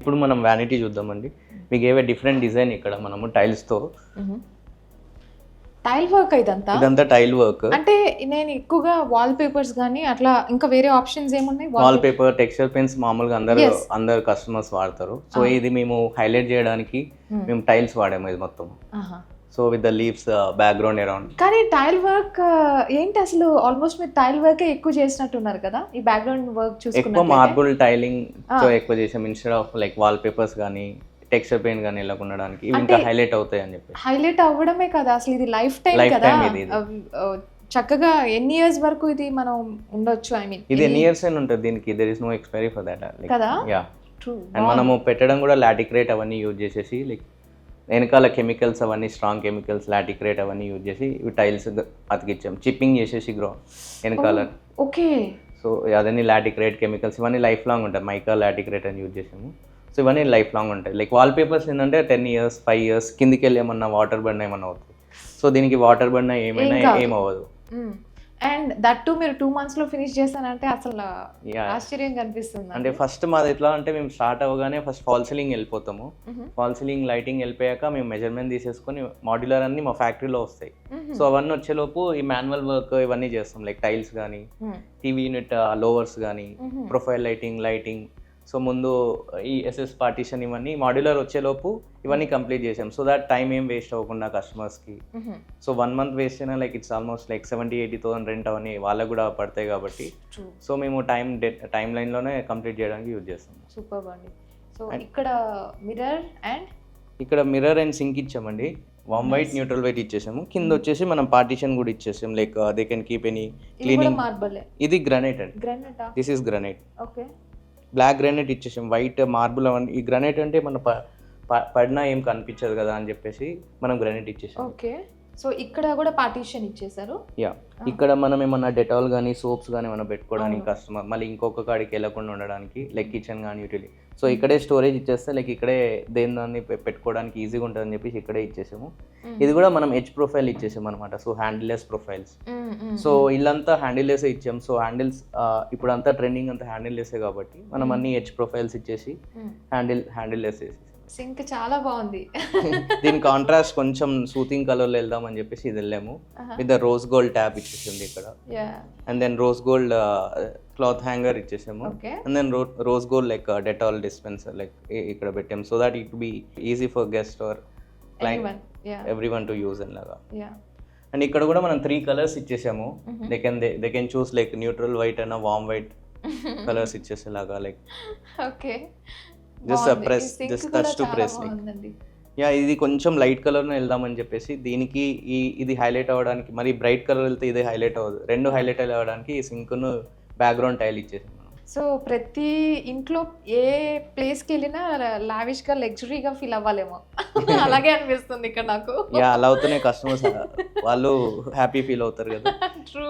ఇప్పుడు మనం వ్యానిటీ చూద్దామండి. మీకు ఏవే డిఫరెంట్ డిజైన్ ఇక్కడ మనము టైల్స్తో టైల్ వర్క్ ఇదంతా? ఇదంతా టైల్ వర్క్ అంటే నేను ఎక్కువగా వాల్ పేపర్స్ కానీ అట్లా ఇంకా వేరే ఆప్షన్స్ ఏమున్నాయి? వాల్ పేపర్ టెక్స్చర్ పెన్స్ మామూలుగా అందరు. అందరు కస్టమర్స్ వాడతారు. సో ఇది మేము హైలైట్ చేయడానికి మేము. టైల్స్ వాడాము ఇది మొత్తం. So with the leaves background around కానీ టైల్ వర్క్ ఏంటి అసలు ఆల్మోస్ట్ మీరు టైల్ వర్క్ ఎక్కువ చేసినట్టున్నారు కదా? ఈ బ్యాక్గ్రౌండ్ వర్క్ ఎక్కువ చూసుకున్నట్లయితే మార్బుల్ టైలింగ్తో ఎక్కువ చేసాం. Instead of like wall papers కానీ టెక్స్చర్ పెయింట్ కానీ ఇలా ఉండడానికి ఇవి ఇంకా హైలైట్ అవుతాయి అని చెప్పి హైలైట్ అవ్వడమే కదా. అసలు ఇది లైఫ్ టైం కదా. చక్కగా ఎన్ని ఇయర్స్ వరకు ఇది మనం ఉండొచ్చు ఐ మీన్ ఇది ఎన్ని ఇయర్స్ అయినా ఉంటుంది దీనికి. There is no expiry for that కదా? యా ట్రూ అండ్ మనము పెట్టడం కూడా లాటిక్రేట్ అవన్నీ యూజ్ చేసేసి లైక్ వెనకాల కెమికల్స్ అవన్నీ స్ట్రాంగ్ కెమికల్స్ లాటిక్రేట్ అవన్నీ యూజ్ చేసి ఇవి టైల్స్ అతికిచ్చాం. చిప్పింగ్ చేసేసి గ్రౌ వెనకాల. ఓకే. సో అదన్నీ లాటిక్రేట్ కెమికల్స్ ఇవన్నీ లైఫ్ లాంగ్ ఉంటాయి. మైకా లాటిక్రేట్ అని యూజ్ చేసాము సో ఇవన్నీ లైఫ్ లాంగ్ ఉంటాయి. లైక్ వాల్ పేపర్స్ ఏంటంటే టెన్ ఇయర్స్ ఫైవ్ ఇయర్స్ కిందికి వెళ్ళి ఏమన్నా వాటర్ బర్న్ ఏమన్నా అవుతుంది. సో దీనికి వాటర్ బర్న్ ఏమైనా ఏం కాదు. ఏం అవ్వదు. అండ్ దట్ టు మీరు టూ మంత్స్లో ఫినిష్ చేస్తానంటే అసలు. ఆశ్చర్యం కనిపిస్తుంది అంటే ఫస్ట్ మాది ఎట్లా అంటే మేము స్టార్ట్ అవ్వగానే ఫస్ట్ ఫాల్ సీలింగ్ వెళ్ళిపోతాము. ఫాల్ సీలింగ్ లైటింగ్ వెళ్ళిపోయాక మేము మెజర్మెంట్ తీసేసుకొని మాడ్యులర్ అన్ని మా ఫ్యాక్టరీలో వస్తాయి. సో అవన్నీ వచ్చేలోపు ఈ మాన్యువల్ వర్క్ ఇవన్నీ చేస్తాం లైక్ టైల్స్ కానీ టీవీ యూనిట్ లోవర్స్ కానీ. ప్రొఫైల్ లైటింగ్ లైటింగ్ సో ముందు ఈ ఎస్ఎస్ పార్టీషన్ ఇవన్నీ మాడ్యులర్ వచ్చేలోపు ఇవన్నీ కంప్లీట్ చేసాం. సో దట్ టైం ఏం వేస్ట్ అవ్వకుండా కస్టమర్స్కి సో వన్ మంత్ వేస్ట్ అయినా like it's almost like seventy eighty thousand rent అవన్నీ వాళ్ళకు కూడా పడతాయి కాబట్టి. సో మేము టైం టైం లైన్లోనే కంప్లీట్ చేయడానికి యూజ్ చేస్తాం. సూపర్ అండి. సో ఇక్కడ మిర్రర్ అండ్ ఇక్కడ మిర్రర్ అండ్ సింక్ ఇచ్చామండి. వామ్ వైట్ న్యూట్రల్ వైట్ ఇచ్చేసాము. కింద వచ్చేసి మనం పార్టీషన్ కూడా ఇచ్చేసాం. Like they can keep any cleaning ఇది గ్రనైట్ అండి. గ్రానైటా this is granite okay black granite ఇచ్చేసాం. వైట్ మార్బుల్ అవన్నీ. ఈ గ్రానైట్ అంటే మన ప- ప- పడినా ఏం కనిపించదు కదా అని చెప్పేసి మనం గ్రానైట్ ఇచ్చేసాం. ఓకే. సో ఇక్కడ కూడా పార్టీషన్ ఇచ్చేసారు యా. ఇక్కడ మనం ఏమన్నా డెటాల్ కానీ సోప్స్ కానీ మనం పెట్టుకోవడానికి కస్టమర్ మళ్ళీ ఇంకొక కాడికి వెళ్ళకుండా ఉండడానికి లైక్ కిచెన్ కానీ యూటిలిటీ సో ఇక్కడే స్టోరేజ్ ఇచ్చేస్తే లైక్ ఇక్కడే దేని దాన్ని పెట్టుకోవడానికి ఈజీగా ఉంటుందని చెప్పేసి ఇక్కడే ఇచ్చేసాము. ఇది కూడా మనం హెచ్ ప్రొఫైల్ ఇచ్చేసాం అనమాట సో హ్యాండిల్లెస్ ప్రొఫైల్స్ సో ఇల్లంతా హ్యాండిల్లెస్ ఇచ్చాం. సో హ్యాండిల్స్ ఇప్పుడు అంతా ట్రెండింగ్ అంతా హ్యాండిల్లెసే కాబట్టి మనం అన్ని హెచ్ ప్రొఫైల్స్ ఇచ్చేసి హ్యాండిల్ హ్యాండిల్లెస్ వేసేసి సింక్ చాలా బాగుంది. దీని కాంట్రాస్ట్ కొంచెం సూతింగ్ కలర్లో వెళ్దామని చెప్పేసి ఇది వెళ్ళాము. With the rose gold tap ఇచ్చేసింది ఇక్కడ. And then rose gold cloth hanger ఇచ్చేసాము. And then rose gold like Dettol dispenser like ఇక్కడ పెట్టాము. So that it be easy for guest or everyone to use and లాగా. And ఇక్కడ కూడా మనం three colours ఇచ్చేసాము. They can they can choose like neutral white అన్న warm white colours ఇచ్చేసేలాగా like okay Just touch to press like. బాగుందండి. Yeah ఇది కొంచెం light కలర్లో వెళ్దామని చెప్పేసి దీనికి ఈ ఇది హైలైట్ అవ్వడానికి మరి బ్రైట్ కలర్ వెళ్తే ఇది హైలైట్ అవ్వదు. రెండు హైలైట్ అవ్వడానికి ఈ సింక్ను బ్యాక్గ్రౌండ్ టైల్ ఇచ్చేసాం సో ప్రతి ఇంట్లో ఏ ప్లేస్కి వెళ్ళినా లావిష్గా లగ్జరీగా ఫీల్ అవ్వాలేమో. అలాగే అనిపిస్తుంది ఇక్కడ నాకు. యా అలా అవుతూనే కస్టమర్స్ వాళ్ళు హ్యాపీ ఫీల్ అవుతారు కదా. ట్రూ